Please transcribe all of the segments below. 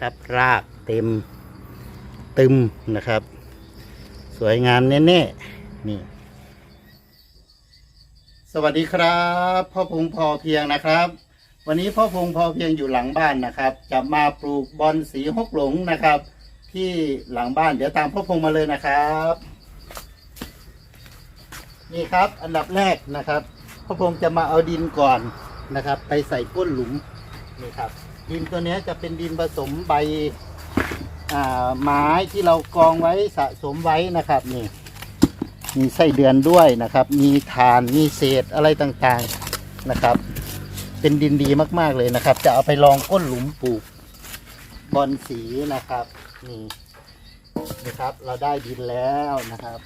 ครับ รากเต็มตึมนะครับ สวยงามแน่ๆนี่ สวัสดีครับ พ่อพงพอเพียงนะครับ วันนี้พ่อพงพอเพียงอยู่หลังบ้านนะครับ จะมาปลูกบอนสีฮกหลงนะครับ ที่หลังบ้านเดี๋ยวตามพ่อพงมาเลยนะครับ นี่ครับอันดับแรกนะครับพ่อพงจะมาเอาดินก่อนนะครับ ไปใส่ก้นหลุมนี่ครับ ดินตัวนี้จะเป็นดินผสมใบอ่าไม้ที่เรากองไว้สะสมไว้นะครับนี่มีไส้เดือนด้วยนะครับ มีฐานมีเศษอะไรต่างๆนะครับ เป็นดินดีมากๆเลยนะครับ จะเอาไปลองก้นหลุมปลูกบอนสีนะครับนี่นะครับเราได้ดินแล้วนะครับ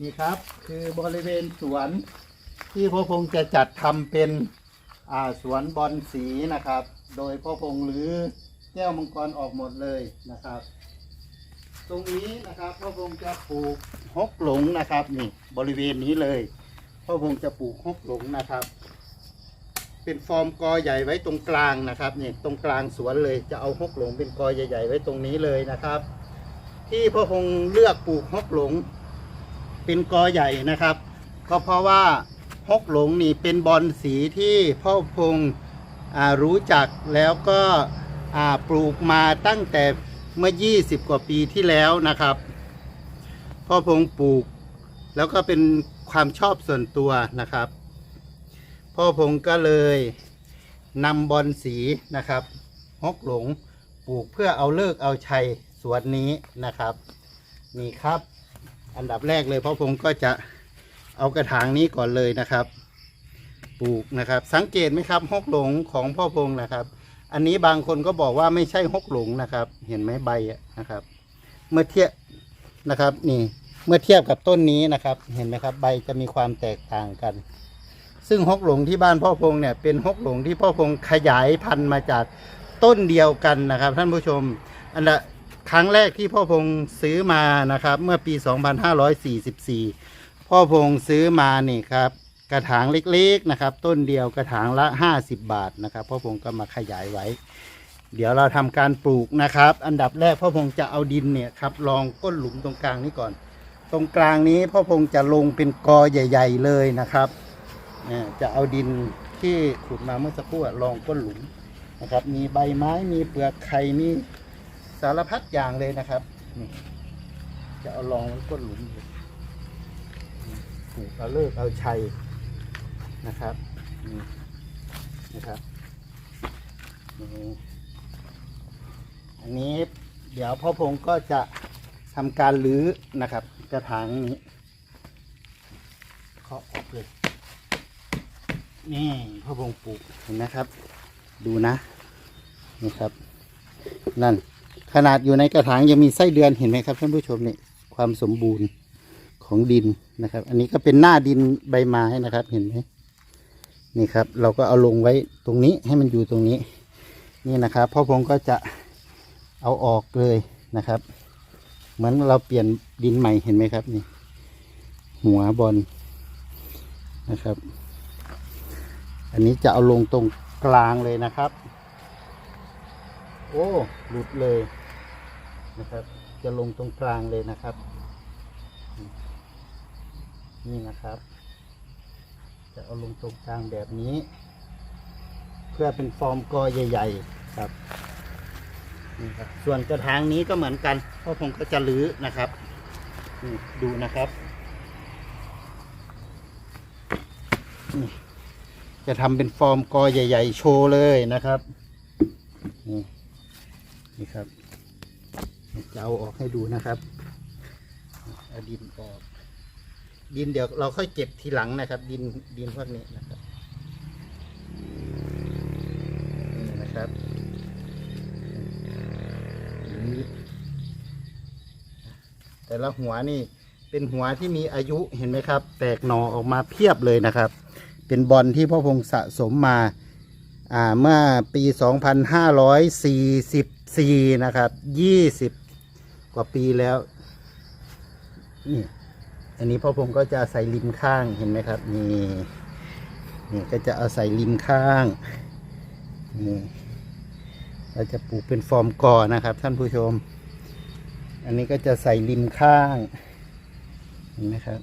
นี่ครับคือบริเวณสวนที่พ่อพงจะจัดทำเป็นอ่าสวนบอนสีนะครับ โดยพ่อพงหรือแก้วมังกรออกหมดเลยนะครับ ตรงนี้นะครับพ่อพงจะปลูกฮกหลงนะครับนี่บริเวณนี้เลยพ่อพงจะปลูกฮกหลงนะครับ เป็นฟอร์มกอใหญ่ไว้ตรงกลางนะครับนี่ตรงกลางสวนเลยจะเอาฮกหลงเป็นกอใหญ่ ๆ ไว้ตรงนี้เลยนะครับ ที่พ่อพงเลือกปลูกฮกหลง เป็นกอใหญ่นะครับ ก็เพราะว่าฮกหลงนี่เป็นบอลสีที่พ่อพงอ่า รู้จักแล้วก็ปลูกมาตั้งแต่เมื่อ 20 กว่าปีที่แล้วนะครับพ่อพงปลูก แล้วก็เป็นความชอบส่วนตัวนะครับ พ่อพงก็เลยนำบอลสีนะครับฮกหลงปลูกเพื่อเอาเลิกเอาชัยสวนนี้นะครับนี่ครับ อันดับแรกเลยพ่อพงก็จะเอากระถางนี้ก่อนเลยนะครับ ปลูกนะครับ สังเกตไหมครับฮกหลงของพ่อพงนะครับ อันนี้บางคนก็บอกว่าไม่ใช่ฮกหลงนะครับ เห็นไหมใบนะครับ เมื่อเทียบนะครับนี่เมื่อเทียบกับต้นนี้นะครับ เห็นไหมครับใบจะมีความแตกต่างกัน ซึ่งฮกหลงที่บ้านพ่อพงเนี่ยเป็นฮกหลงที่พ่อพงขยายพันธุ์มาจากต้นเดียวกันนะครับ ท่านผู้ชม อันละครั้งแรกที่พ่อพงซื้อมานะครับ เมื่อปี 2544 พ่อพงซื้อมานี่ครับ กระถางเล็กๆนะครับ ต้นเดียวกระถางละ 50 บาทนะครับพ่อพงก็มาขยายไว้ เดี๋ยวเราทำการปลูกนะครับ อันดับแรกพ่อพงจะเอาดินเนี่ยครับลองก้นหลุมตรงกลางนี้ก่อน ตรงกลางนี้พ่อพงจะลงเป็นกอใหญ่ ๆ เลยนะครับจะเอาดินที่ขุดมาเมื่อสักครู่อะลองก้นหลุมนะครับ มีใบไม้มีเปลือกไข่มีสารพัดอย่างเลยนะครับนี่จะเอาลองก้นหลุมปลูกเอาเลิกเอาชัย นะครับนี่นะครับนี่อันนี้เดี๋ยวพ่อพงก็จะทำการรื้อนะครับ กระถางนี้เคาะออกเลยนี่พ่อพงปลูกเห็นนะครับ ดูนะนี่ครับ นั่นขนาดอยู่ในกระถางยังมีไส้เดือนเห็นไหมครับท่านผู้ชมเนี่ยความสมบูรณ์ของดินนะครับ อันนี้ก็เป็นหน้าดินใบไม้นะครับเห็นไหม นี่ครับ เราก็เอาลงไว้ตรงนี้ให้มันอยู่ตรงนี้ นี่นะครับพ่อพงก็จะเอาออกเลยนะครับ เหมือนเราเปลี่ยนดินใหม่เห็นไหมครับนี่ หัวบอลนะครับ อันนี้จะเอาลงตรงกลางเลยนะครับ โอ้หลุดเลยนะครับ จะลงตรงกลางเลยนะครับ นี่นะครับ จะเอาลงตรงกลางแบบนี้ เพื่อเป็นฟอร์มกอใหญ่ ๆ ครับนี่ครับ ส่วนกระถางนี้ก็เหมือนกันเพ่อผมก็จะรื้อนะครับนี่ดูนะครับนี่จะทำเป็นฟอร์มกอใหญ่ ๆ โชว์เลยนะครับนี่นี่ครับจะเอาออกให้ดูนะครับเอาดินออก ดินเดี๋ยวเราค่อยเก็บทีหลังนะครับ ดินดินพวกนี้นะครับนี่นะครับแต่ละหัวนี่เป็นหัวที่มีอายุเห็นไหมครับ แตกหนอออกมาเพียบเลยนะครับ เป็นบอลที่พ่อพงษ์สะสมมาอ่าเมื่อปี 2544 นะครับ 20 กว่าปีแล้วนี่ อันนี้พ่อพงษ์ก็จะใส่ริมข้างเห็นไหมครับ นี่นี่ก็จะเอาใส่ริมข้างนี่เราจะปลูกเป็นฟอร์มกอนะครับ ท่านผู้ชม อันนี้ก็จะใส่ริมข้างเห็นไหมครับ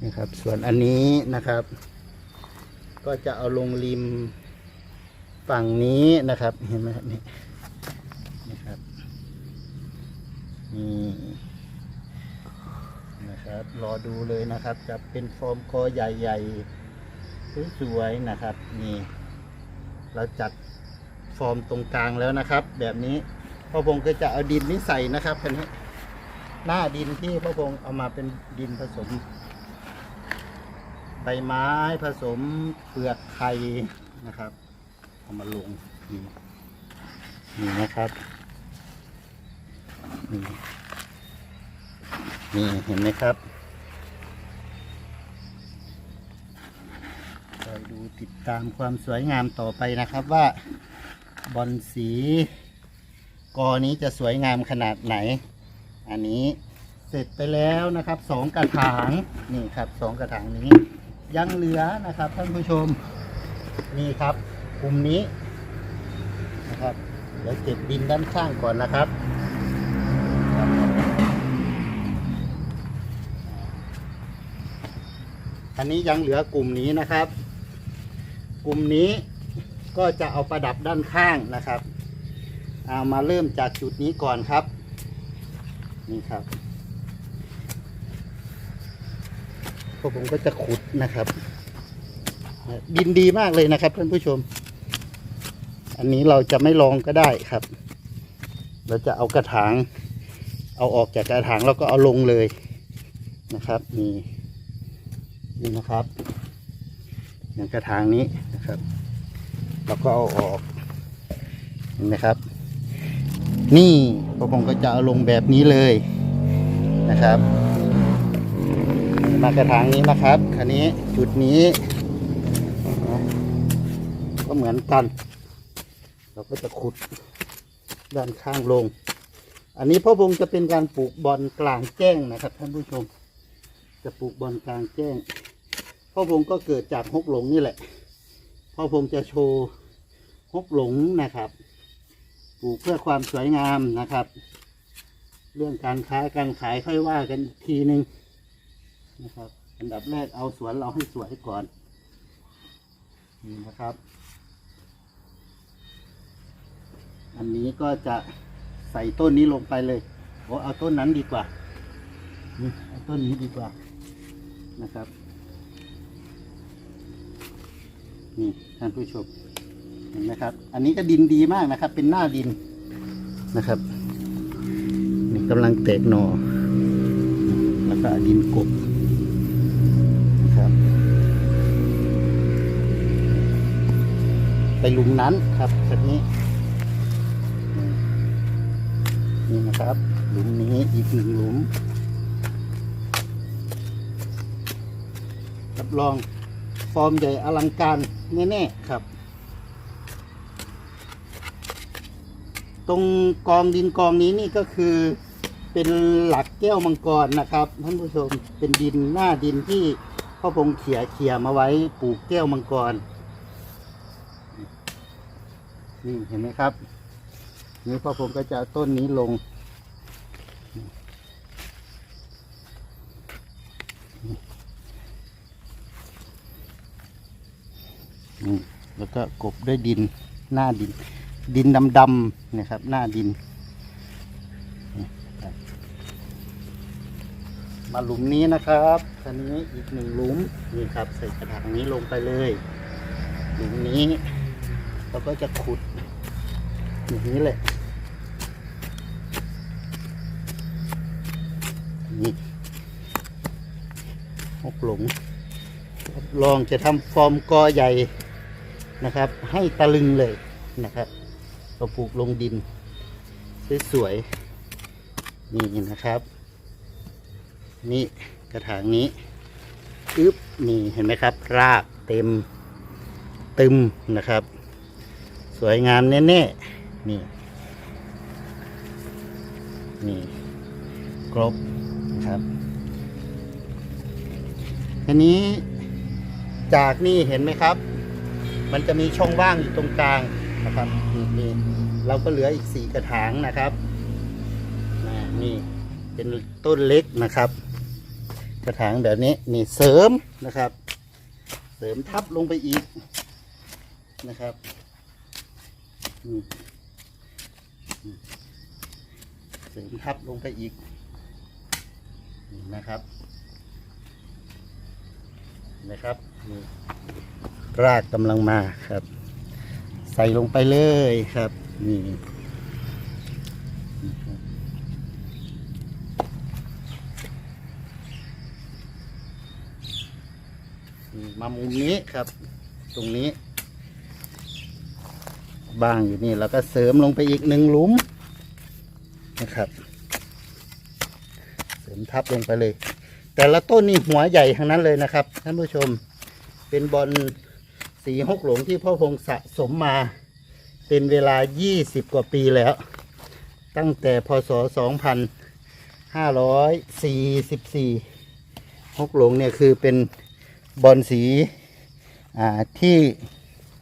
นี่ครับ ส่วนอันนี้นะครับ ก็จะเอาลงริมฝั่งนี้นะครับ เห็นไหมครับนี่นะครับนี่ นะครับ รอดูเลยนะครับจะเป็นฟอร์มคอใหญ่ๆสวยๆนะครับนี่เราจัดฟอร์มตรงกลางแล้วนะครับ แบบนี้พ่อพงก็จะเอาดินนี้ใส่นะครับคันนี้หน้าดินที่พ่อพงเอามาเป็นดินผสมใบไม้ผสมเปลือกไข่นะครับเอามาลงนี่นี่นะครับนี่ นี่เห็นไหมครับคอยดูติดตามความสวยงามต่อไปนะครับว่าบอลสีกอนี้จะสวยงามขนาดไหน อันนี้เสร็จไปแล้วนะครับสองกระถางนี่ครับสองกระถางนี้ ยังเหลือนะครับท่านผู้ชมนี่ครับกลุ่มนี้นะครับเดี๋ยวเก็บดินด้านข้างก่อนนะครับ อันนี้ยังเหลือกลุ่มนี้นะครับ กลุ่มนี้ก็จะเอาประดับด้านข้างนะครับ เอามาเริ่มจากจุดนี้ก่อนครับ นี่ครับพวกผมก็จะขุดนะครับ ดินดีมากเลยนะครับท่านผู้ชม อันนี้เราจะไม่ลองก็ได้ครับ เราจะเอากระถาง เอาออกจากกระถางแล้วก็เอาลงเลยนะครับนี่ นี่นะครับอย่างกระถางนี้นะครับเราก็เอาออกเห็นไหมครับ นี่พวกผมก็จะเอาลงแบบนี้เลยนะครับ มากระถางนี้นะครับคันนี้จุดนี้ ก็เหมือนกัน เราก็จะขุดด้านข้างลง อันนี้พ่อพงจะเป็นการปลูกบอลกลางแจ้งนะครับท่านผู้ชม จะปลูกบอลกลางแจ้งพ่อพงก็เกิดจากฮกหลงนี่แหละพ่อพงจะโชว์ฮกหลงนะครับ ปลูกเพื่อความสวยงามนะครับ เรื่องการค้าการขายค่อยว่ากันอีกทีหนึ่งนะครับ อันดับแรกเอาสวนเราให้สวยก่อนนี่นะครับ อันนี้ก็จะใส่ต้นนี้ลงไปเลยโอ้เอาต้นนั้นดีกว่านี่เอาต้นนี้ดีกว่า นะครับ นี่ท่านผู้ชมเห็นไหมครับ อันนี้ก็ดินดีมากนะครับ เป็นหน้าดินนะครับนี่กำลังแตกหนอแล้วก็ดินกบนะครับ ไปลุมนั้นครับแบบนี้นี่นะครับ หลุมนี้อีกหนึ่งหลุม รับรองฟอร์มใหญ่อลังการแน่ๆครับ ตรงกองดินกองนี้นี่ก็คือเป็นหลักแก้วมังกรนะครับท่านผู้ชมเป็นดินหน้าดินที่พ่อพงเขียเขียมาไว้ปลูกแก้วมังกรนี่เห็นไหมครับนี่พ่อผมก็จะเอาต้นนี้ลง นี่แล้วก็กบด้วยดินหน้าดิน ดินดำๆนะครับ หน้าดิน มาหลุมนี้นะครับคันนี้อีกหนึ่งหลุมนี่ครับใส่กระถางนี้ลงไปเลย หลุมนี้เราก็จะขุดอย่างนี้แหละนี่หกหลงรับรองจะทำฟอร์มกอใหญ่ นะครับ ให้ตะลึงเลยนะครับเราปลูกลงดิน สวยๆนี่นะครับ นี่กระถางนี้อึ๊บนี่เห็นไหมครับ รากเต็มตึมนะครับ สวยงามแน่ๆนี่นี่ครบนะครับทีนี้จากนี่เห็นไหมครับ มันจะมีช่องว่างอยู่ตรงกลางนะครับนี่นี่เราก็เหลืออีกสี่กระถางนะครับนะนี่เป็นต้นเล็กนะครับ กระถางแบบนี้นี่เสริมนะครับ เสริมทับลงไปอีกนะครับอืมอืมเสริมทับลงไปอีกนี่นะครับนะครับนี่ รากกำลังมาครับ ใส่ลงไปเลยครับ นี่มามุมนี้ครับ ตรงนี้บ้างอยู่นี่แล้วก็เสริมลงไปอีกหนึ่งหลุมนะครับ เสริมทับลงไปเลย แต่ละต้นนี่หัวใหญ่ทั้งนั้นเลยนะครับท่านผู้ชมเป็นบอล สีหกหลงที่พ่อพงษ์สะสมมา เป็นเวลา 20 กว่าปีแล้ว ตั้งแต่พศ 2544 หกหลงเนี่ยคือเป็นบอลสีอ่าที่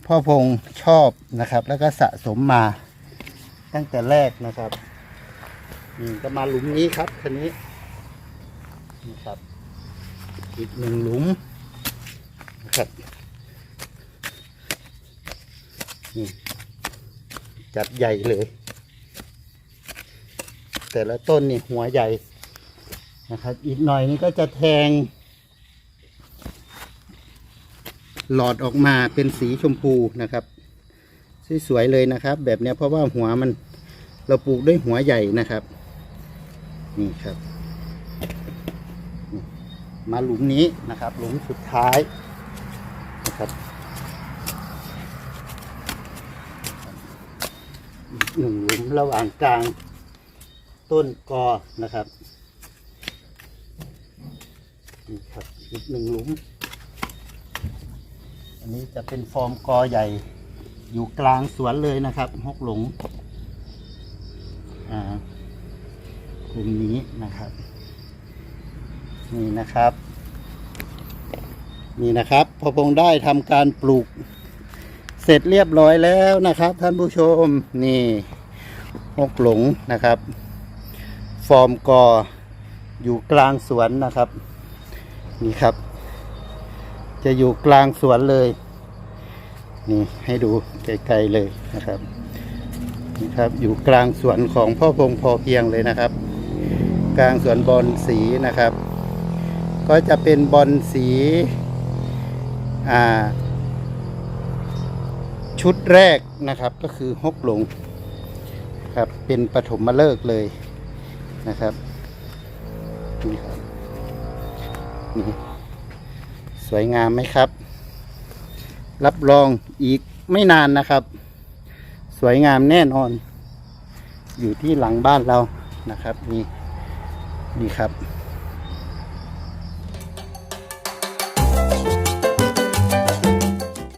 พ่อพงษ์ชอบนะครับ แล้วก็สะสมมาตั้งแต่แรกนะครับนี่ก็มาหลุมนี้ครับคันนี้นี่ครับ อีกหนึ่งหลุมนะครับนี่ จัดใหญ่เลย แต่ละต้นนี่หัวใหญ่นะครับ อีกหน่อยนี่ก็จะแทง หลอดออกมาเป็นสีชมพูนะครับ สวยๆเลยนะครับ แบบเนี้ยเพราะว่าหัวมันเราปลูกด้วยหัวใหญ่นะครับ นี่ครับมาหลุมนี้นะครับ หลุมสุดท้ายนะครับอีก หนึ่งหลุมระหว่างกลางต้นกอนะครับนี่ครับอีกหนึ่งหลุม อันนี้จะเป็นฟอร์มกอใหญ่ อยู่กลางสวนเลยนะครับฮกหลงอ่ากลุ่มนี้นะครับ นี่นะครับ นี่นะครับ พอพงได้ทำการปลูก เสร็จเรียบร้อยแล้วนะครับ ท่านผู้ชมนี่ฮกหลงนะครับ ฟอร์มกออยู่กลางสวนนะครับ นี่ครับ จะอยู่กลางสวนเลย นี่ให้ดูไกลๆเลยนะครับนี่ครับ อยู่กลางสวนของพ่อพงพอเพียงเลยนะครับ กลางสวนบอลสีนะครับ ก็จะเป็นบอลสีอ่า ชุดแรกนะครับก็คือฮกหลงครับเป็นปฐมมาเลิกเลยนะครับนี่ครับนี่สวยงามไหมครับ รับรองอีกไม่นานนะครับ สวยงามแน่นอน อยู่ที่หลังบ้านเรานะครับ นี่นี่ครับ